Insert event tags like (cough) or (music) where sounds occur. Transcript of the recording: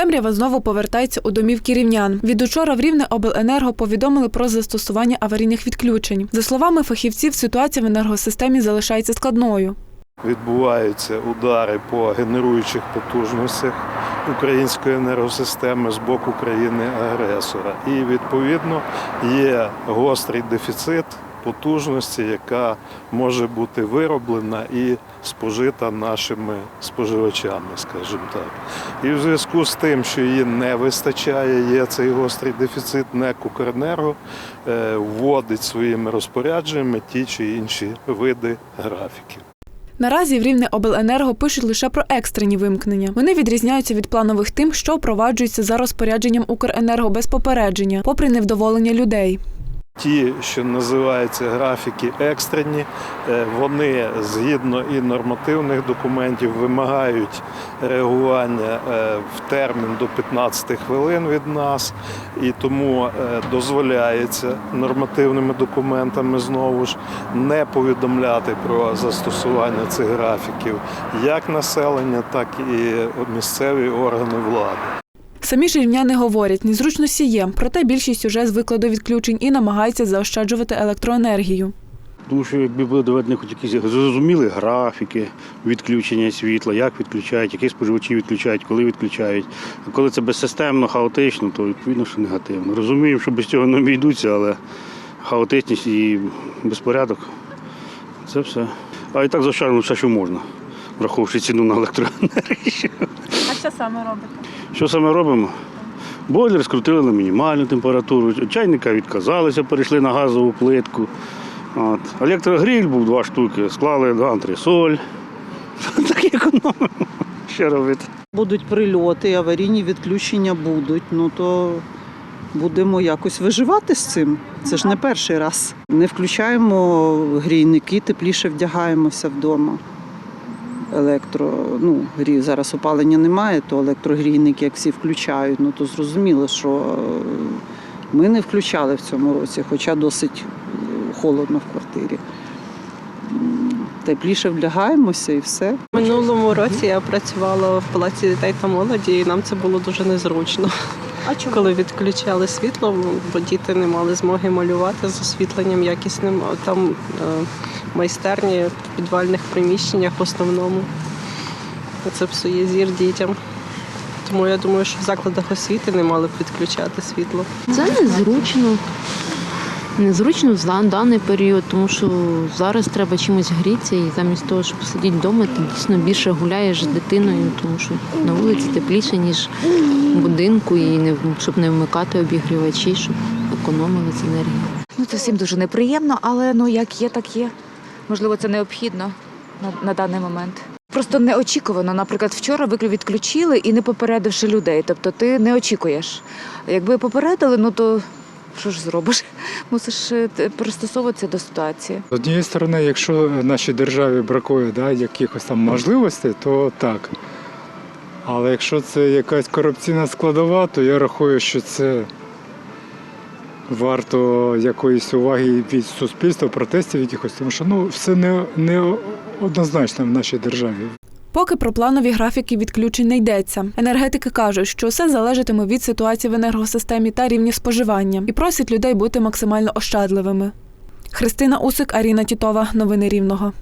Темрява знову повертається у домівки рівнян. Від учора в Рівне обленерго повідомили про застосування аварійних відключень. За словами фахівців, ситуація в енергосистемі залишається складною. відбуваються удари по генеруючих потужностях української енергосистеми з боку країни-агресора. І відповідно є гострий дефіцит потужності, яка може бути вироблена і спожита нашими споживачами, скажімо так. І в зв'язку з тим, що її не вистачає, є цей гострий дефіцит, НЕК «Укренерго» е, вводить своїми розпорядженнями ті чи інші види графіків. Наразі в Рівне обленерго пишуть лише про екстрені вимкнення. Вони відрізняються від планових тим, що впроваджуються за розпорядженням Укренерго без попередження, попри невдоволення людей. Ті, що називаються графіки екстрені, е, вони згідно і нормативних документів вимагають реагування е, в термін до 15 хвилин від нас, і тому е, дозволяється нормативними документами знову ж не повідомляти про застосування цих графіків як населення, так і місцеві органи влади. Самі ж рівняни говорять, незручності є, проте більшість уже звикла до відключень і намагається заощаджувати електроенергію. Тому що якби були доведені хоч якісь зрозуміли графіки відключення світла, як відключають, які споживачі відключають, коли відключають. А коли це безсистемно, хаотично, то відповідно, що негативно. Розуміємо, що без цього не обійдуться, але хаотичність і безпорядок це все. А і так заощаджено все, що можна, враховуючи ціну на електроенергію. А що саме робите? Що саме робимо? Бойлер скрутили на мінімальну температуру, чайника відказалися, перейшли на газову плитку. От. Електрогріль був два штуки, склали на антресоль. (laughs) Так економимо. Що робити? Будуть прильоти, аварійні відключення будуть. Ну то будемо якось виживати з цим. Це ж не перший раз. Не включаємо грійники, тепліше вдягаємося вдома. Електро, ну, грі, зараз опалення немає, то електрогрійники, як всі включають, ну то зрозуміло, що е, ми не включали в цьому році, хоча досить е, холодно в квартирі. Тепліше вдягаємося і все. Минулому році я працювала в палаці дітей та молоді, і нам це було дуже незручно. А чому? Коли відключали світло, бо діти не мали змоги малювати з освітленням якісним. Там е, майстерні в підвальних приміщеннях в основному. Це псує зір дітям. Тому я думаю, що в закладах освіти не мали б відключати світло. Це незручно. Незручно в даний період, тому що зараз треба чимось грітися, і замість того, щоб сидіти вдома, ти дійсно більше гуляєш з дитиною, тому що на вулиці тепліше, ніж в будинку, і не щоб не вмикати обігрівачі, щоб економили з енергії. Ну, це всім дуже неприємно, але ну як є, так є. Можливо, це необхідно на, на даний момент. Просто неочікувано. Наприклад, вчора виклю відключили і не попередивши людей. Тобто ти не очікуєш. Якби попередили, ну то що ж зробиш? (laughs) Мусиш е, пристосовуватися до ситуації. З однієї сторони, якщо нашій державі бракує да, якихось там можливостей, то так. Але якщо це якась корупційна складова, то я рахую, що це варто якоїсь уваги від суспільства, протестів якихось, тому що ну, все не, не однозначно в нашій державі. Поки про планові графіки відключень не йдеться. Енергетики кажуть, що все залежатиме від ситуації в енергосистемі та рівні споживання і просять людей бути максимально ощадливими. Христина Усик, Аріна Тітова. Новини Рівного.